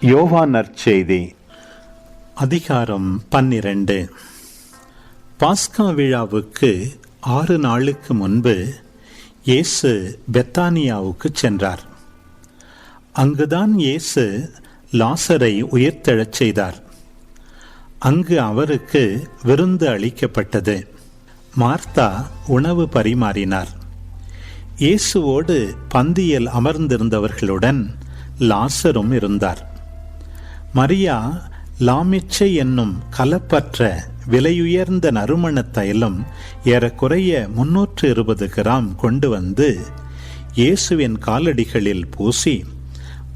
யோவா நற்செய்தி அதிகாரம் பன்னிரண்டு. பாஸ்கா விழாவுக்கு ஆறு நாளுக்கு முன்பு இயேசு பெத்தானியாவுக்கு சென்றார். அங்குதான் இயேசு லாசரை உயிர்த்தெழச் செய்தார். அங்கு அவருக்கு விருந்து அளிக்கப்பட்டது. மார்த்தா உணவு பரிமாறினார். இயேசுவோடு பந்தியில் அமர்ந்திருந்தவர்களுடன் லாசரும் இருந்தார். மரியா லாமிச்சை என்னும் கலப்பற்ற விலையுயர்ந்த நறுமண தைலம் ஏறக்குறைய முன்னூற்று இருபது கிராம் கொண்டு வந்து இயேசுவின் காலடிகளில் பூசி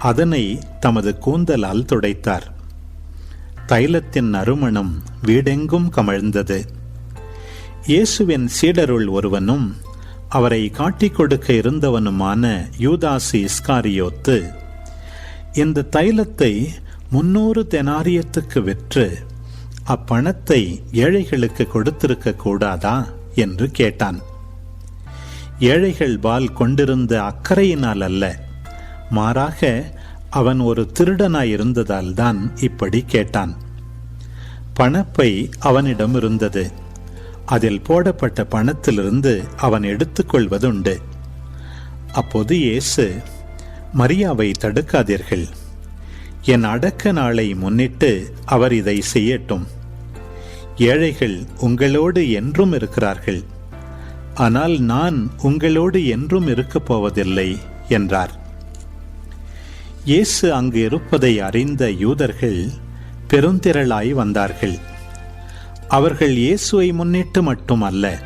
அதனை தமது கூந்தலால் துடைத்தார். தைலத்தின் நறுமணம் வீடெங்கும் கமழ்ந்தது. இயேசுவின் சீடருள் ஒருவனும் அவரை காட்டிக் கொடுக்க இருந்தவனுமான யூதாசி இஸ்காரியோத்து இந்த தைலத்தை முன்னூறு தெனாரியத்துக்கு விற்று அப்பணத்தை ஏழைகளுக்கு கொடுத்திருக்க கூடாதா? என்று கேட்டான். ஏழைகள் பால் கொண்டிருந்த அக்கறையினால் அல்ல. மாறாக அவன் ஒரு திருடனாயிருந்ததால் தான் இப்படி கேட்டான். பணப்பை அவனிடம் இருந்தது. அதில் போடப்பட்ட பணத்திலிருந்து அவன் எடுத்துக்கொள்வதுண்டு அப்போது இயேசு மரியாவை தடுக்காதீர்கள். என் அடக்க நாளை முன்னிட்டு அவர் இதை செய்யட்டும். ஏழைகள் உங்களோடு என்றும் இருக்கிறார்கள். ஆனால் நான் உங்களோடு என்றும் இருக்கப் போவதில்லை என்றார். இயேசு அங்கு இருப்பதை அறிந்த யூதர்கள் பெருந்திரளாய் வந்தார்கள். அவர்கள் இயேசுவை முன்னிட்டு மட்டுமல்ல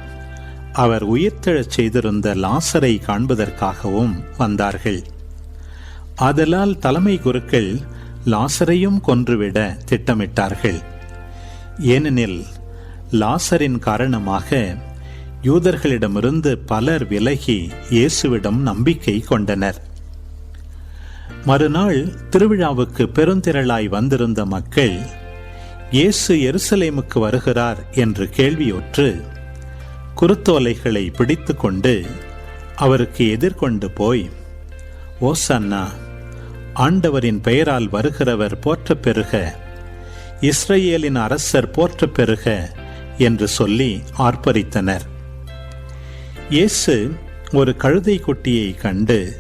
அவர் உயிர்த்தெழச் செய்திருந்த லாசரை காண்பதற்காகவும் வந்தார்கள். ஆதலால் தலைமை குருக்கள் லாசரையும் கொன்றுவிட திட்டமிட்டார்கள். ஏனெனில் லாசரின் காரணமாக யூதர்களிடமிருந்து பலர் விலகி இயேசுவிடம் நம்பிக்கை கொண்டனர். மறுநாள் திருவிழாவுக்கு பெருந்திரளாய் வந்திருந்த மக்கள் இயேசு எருசலேமுக்கு வருகிறார் என்று கேள்வியுற்று குருத்தோலைகளை பிடித்துக்கொண்டு அவருக்கு எதிர்கொண்டு போய் ஓசன்னா ஆண்டவரின் பெயரால் வருகிறவர் போற்ற பெறுக. இஸ்ரேலின் அரசர் போற்ற பெறுக என்று சொல்லி ஆர்ப்பரித்தனர். இயேசு ஒரு கழுதை குட்டியை கண்டு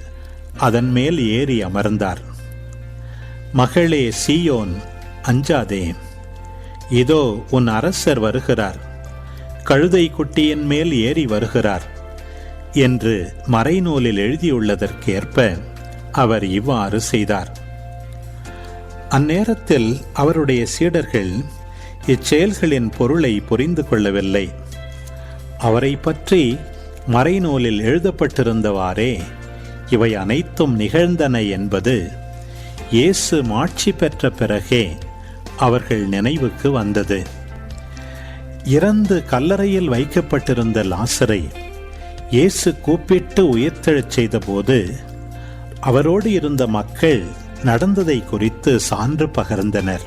அதன் மேல் ஏறி அமர்ந்தார். மகளே சீயோன் அஞ்சாதே. இதோ உன் அரசர் வருகிறார். கழுதை குட்டியின் மேல் ஏறி வருகிறார் என்று மறைநூலில் எழுதியுள்ளதற்கேற்ப அவர் இவ்வாறு செய்தார். அந்நேரத்தில் அவருடைய சீடர்கள் இச்செயல்களின் பொருளை புரிந்து கொள்ளவில்லை. அவரை பற்றி மறைநூலில் எழுதப்பட்டிருந்தவாறே இவை அனைத்தும் நிகழ்ந்தன என்பது இயேசு மாட்சி பெற்ற பிறகே அவர்கள் நினைவுக்கு வந்தது. இறந்து கல்லறையில் வைக்கப்பட்டிருந்த லாசரை இயேசு கூப்பிட்டு உயிர்த்தெழச் செய்தபோது அவரோடு இருந்த மக்கள் நடந்ததை குறித்து சான்று பகர்ந்தனர்.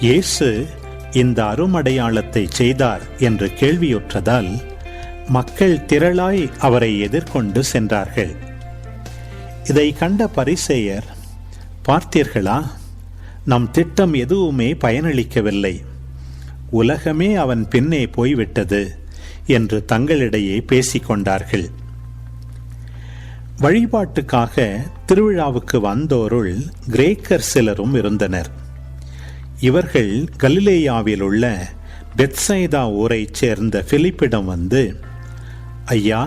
இயேசு இந்த அருமடையாளத்தை செய்தார் என்று கேள்வியுற்றதால் மக்கள் திரளாய் அவரை எதிர்கொண்டு சென்றார்கள். இதை கண்ட பரிசேயர் பார்த்தீர்களா நம் திட்டம் எதுவுமே பயனளிக்கவில்லை. உலகமே அவன் பின்னே போய்விட்டது என்று தங்களிடையே பேசிக்கொண்டார்கள். வழிபாட்டுக்காக திருவிழாவுக்கு வந்தோருள் கிரேக்கர் சிலரும் இருந்தனர். இவர்கள் கலிலேயாவில் உள்ள பெத்சைதா ஊரைச் சேர்ந்த பிலிப்பிடம் வந்து ஐயா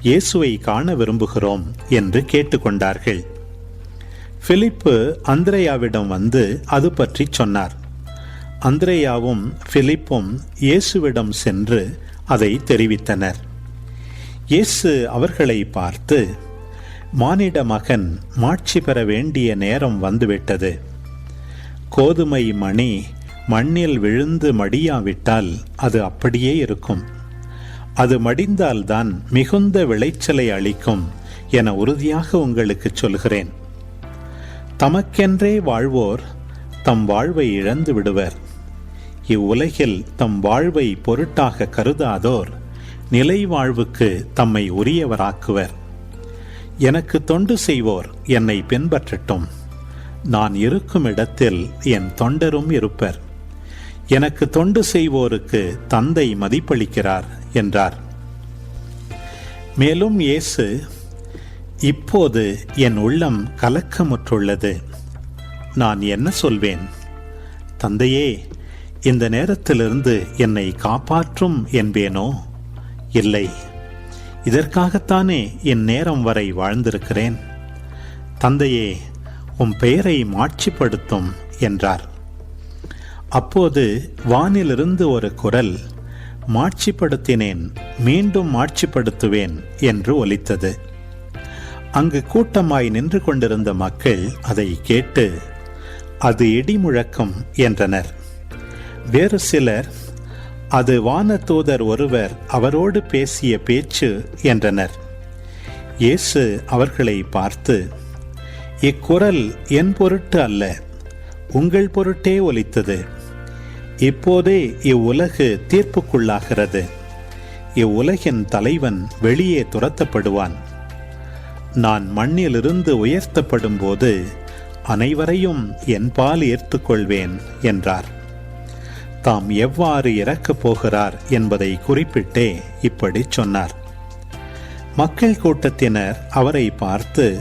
இயேசுவை காண விரும்புகிறோம் என்று கேட்டுக்கொண்டார்கள். பிலிப்பு அந்திரையாவிடம் வந்து அது பற்றி சொன்னார். அந்திரேயாவும் பிலிப்பும் இயேசுவிடம் சென்று அதை தெரிவித்தனர். இயேசு அவர்களை பார்த்து மானிட மகன் மாட்சி பெற வேண்டிய நேரம் வந்துவிட்டது. கோதுமை மணி மண்ணில் விழுந்து மடியாவிட்டால் அது அப்படியே இருக்கும். அது மடிந்தால்தான் மிகுந்த விளைச்சலை அளிக்கும் என உறுதியாக உங்களுக்கு சொல்கிறேன். தமக்கென்றே வாழ்வோர் தம் வாழ்வை இழந்து விடுவர். இவ்வுலகில் தம் வாழ்வை பொருட்டாக கருதாதோர் நிலை வாழ்வுக்கு தம்மை உரியவராக்குவர். எனக்கு தொண்டு செய்வோர் என்னை பின்பற்றட்டும். நான் இருக்கும் இடத்தில் என் தொண்டரும் இருப்பர். எனக்கு தொண்டு செய்வோருக்கு தந்தை மதிப்பளிக்கிறார் என்றார். மேலும் இயேசு இப்போது என் உள்ளம் கலக்கமுற்றுள்ளது. நான் என்ன சொல்வேன்? தந்தையே இந்த நேரத்திலிருந்து என்னை காப்பாற்றும் என்பேனோ? இல்லை. இதற்காகத்தானே என் நேரம் வரை வாழ்ந்திருக்கிறேன்? தந்தையே உம் பெயரை மாட்சிப்படுத்தும் என்றார். அப்போது வானிலிருந்து ஒரு குரல் மாட்சிப்படுத்தினேன் மீண்டும் மாட்சிப்படுத்துவேன் என்று ஒலித்தது. அங்கு கூட்டமாய் நின்று கொண்டிருந்த மக்கள் அதை கேட்டு அது இடிமுழக்கம் என்றனர். வேறு சிலர் அது வானதூதர் ஒருவர் அவரோடு பேசிய பேச்சு என்றனர். இயேசு அவர்களை பார்த்து இக்குரல் என் பொருட்டு அல்ல உங்கள் பொருட்டே ஒலித்தது. இப்போதே இவ்வுலகு தீர்ப்புக்குள்ளாகிறது. இவ்வுலகின் தலைவன் வெளியே துரத்தப்படுவான். நான் மண்ணிலிருந்து உயர்த்தப்படும் போது அனைவரையும் என்பால் ஏற்றுக்கொள்வேன் என்றார். தாம் எவ்வாறு இறக்கப் போகிறார் என்பதை குறிப்பிட்டே இப்படி சொன்னார். மக்கள் கூட்டத்தினர் அவரை பார்த்து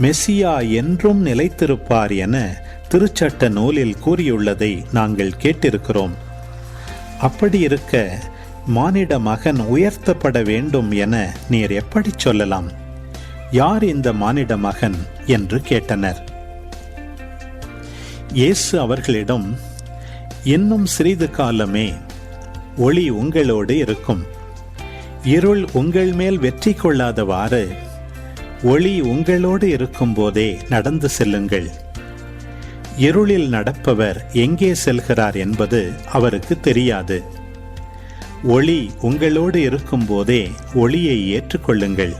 மெஸ்ஸியா என்றும் நிலைத்திருப்பார் என திருச்சட்ட நூலில் கூறியுள்ளதை நாங்கள் கேட்டிருக்கிறோம். அப்படி இருக்க மானிட மகன் உயர்த்தப்பட வேண்டும் என நீர் எப்படி சொல்லலாம்? யார் இந்த மானிட மகன்? என்று கேட்டனர். இயேசு அவர்களிடம் இன்னும் சிறிது காலமே ஒளி உங்களோடு இருக்கும். இருள் உங்கள் மேல் வெற்றி கொள்ளாதவாறு ஒளி உங்களோடு இருக்கும்போதே நடந்து செல்லுங்கள். இருளில் நடப்பவர் எங்கே செல்கிறார் என்பது அவருக்கு தெரியாது. ஒளி உங்களோடு இருக்கும்போதே ஒளியை ஏற்றுக்கொள்ளுங்கள்.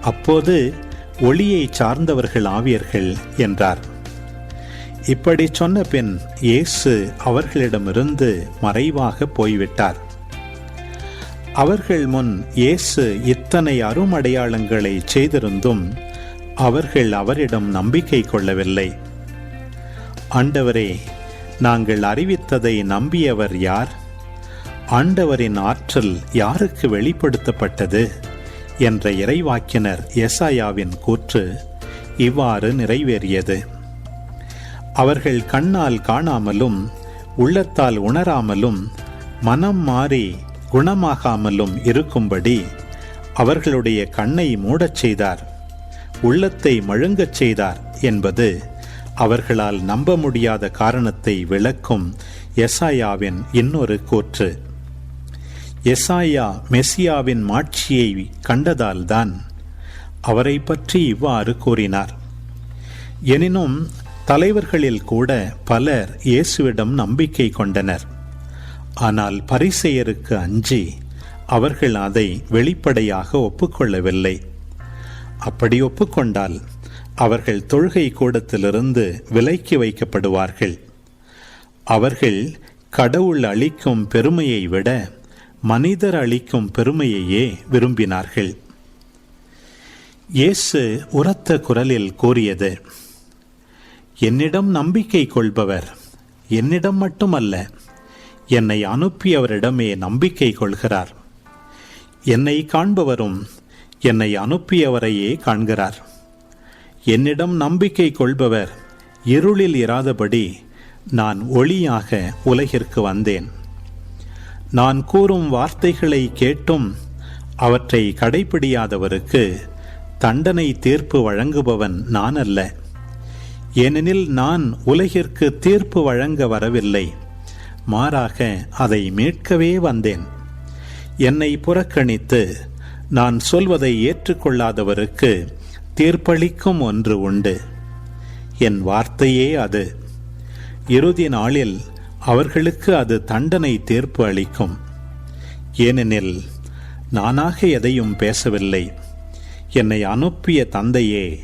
அப்போது ஒளியை சார்ந்தவர்கள் ஆவியர்கள் என்றார். இப்படி சொன்ன பின் இயேசு அவர்களிடமிருந்து மறைவாக போய்விட்டார். அவர்கள் முன் இயேசு இத்தனை அருமடையாளங்களை செய்திருந்தும் அவர்கள் அவரிடம் நம்பிக்கை கொள்ளவில்லை. ஆண்டவரே நாங்கள் அறிவித்ததை நம்பியவர் யார்? ஆண்டவரின் ஆற்றல் யாருக்கு வெளிப்படுத்தப்பட்டது? என்ற இறைவாக்கினர் எசாயாவின் கூற்று இவ்வாறு நிறைவேறியது. அவர்கள் கண்ணால் காணாமலும் உள்ளத்தால் உணராமலும் மனம் மாறி குணமாகாமலும் இருக்கும்படி அவர்களுடைய கண்ணை மூடச் செய்தார். உள்ளத்தை மழுங்கச் செய்தார் என்பது அவர்களால் நம்ப முடியாத காரணத்தை விளக்கும் எசாயாவின் இன்னொரு கூற்று. எசாயா மெசியாவின் மாட்சியை கண்டதால்தான் அவரை பற்றி இவ்வாறு கூறினார். எனினும் தலைவர்களில் கூட பலர் இயேசுவிடம் நம்பிக்கை கொண்டனர். ஆனால் பரிசெயருக்கு அஞ்சி அவர்கள் அதை வெளிப்படையாக ஒப்புக்கொள்ளவில்லை. அப்படி ஒப்புக்கொண்டால் அவர்கள் தொழுகை கூடத்திலிருந்து விலக்கி வைக்கப்படுவார்கள். அவர்கள் கடவுள் அளிக்கும் பெருமையை விட மனிதர் அளிக்கும் பெருமையையே விரும்பினார்கள். இயேசு உரத்த குரலில் கூறியது என்னிடம் நம்பிக்கை கொள்பவர். என்னிடம் மட்டுமல்ல என்னை அனுப்பியவரிடமே நம்பிக்கை கொள்கிறார். என்னை காண்பவரும் என்னை அனுப்பியவரையே காண்கிறார். என்னிடம் நம்பிக்கை கொள்பவர் இருளில் இராதபடி நான் ஒளியாக உலகிற்கு வந்தேன். நான் கூறும் வார்த்தைகளை கேட்டும் அவற்றை கடைபிடியாதவருக்கு தண்டனை தீர்ப்பு வழங்குபவன் நான் அல்ல ஏனெனில் நான் உலகிற்கு தீர்ப்பு வழங்க வரவில்லை. மாறாக அதை மீட்கவே வந்தேன். என்னை புறக்கணித்து நான் சொல்வதை ஏற்றுக்கொள்ளாதவருக்கு தீர்ப்பளிக்கும் ஒன்று உண்டு. என் வார்த்தையே அது. இறுதி நாளில் அவர்களுக்கு அது தண்டனை தீர்ப்பு அளிக்கும். ஏனெனில் நானாக எதையும் பேசவில்லை. என்னை அனுப்பிய தந்தையே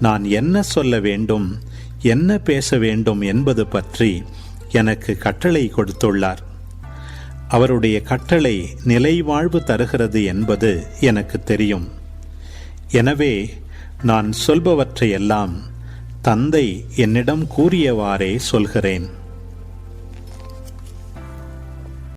நான் என்ன சொல்ல வேண்டும் என்ன பேச வேண்டும் என்பது பற்றி எனக்கு கட்டளை கொடுத்துள்ளார். அவருடைய கட்டளை நிலைவாழ்வு தருகிறது என்பது எனக்கு தெரியும். எனவே நான் சொல்பவற்றையெல்லாம் தந்தை என்னிடம் கூறியவாறே சொல்கிறேன்.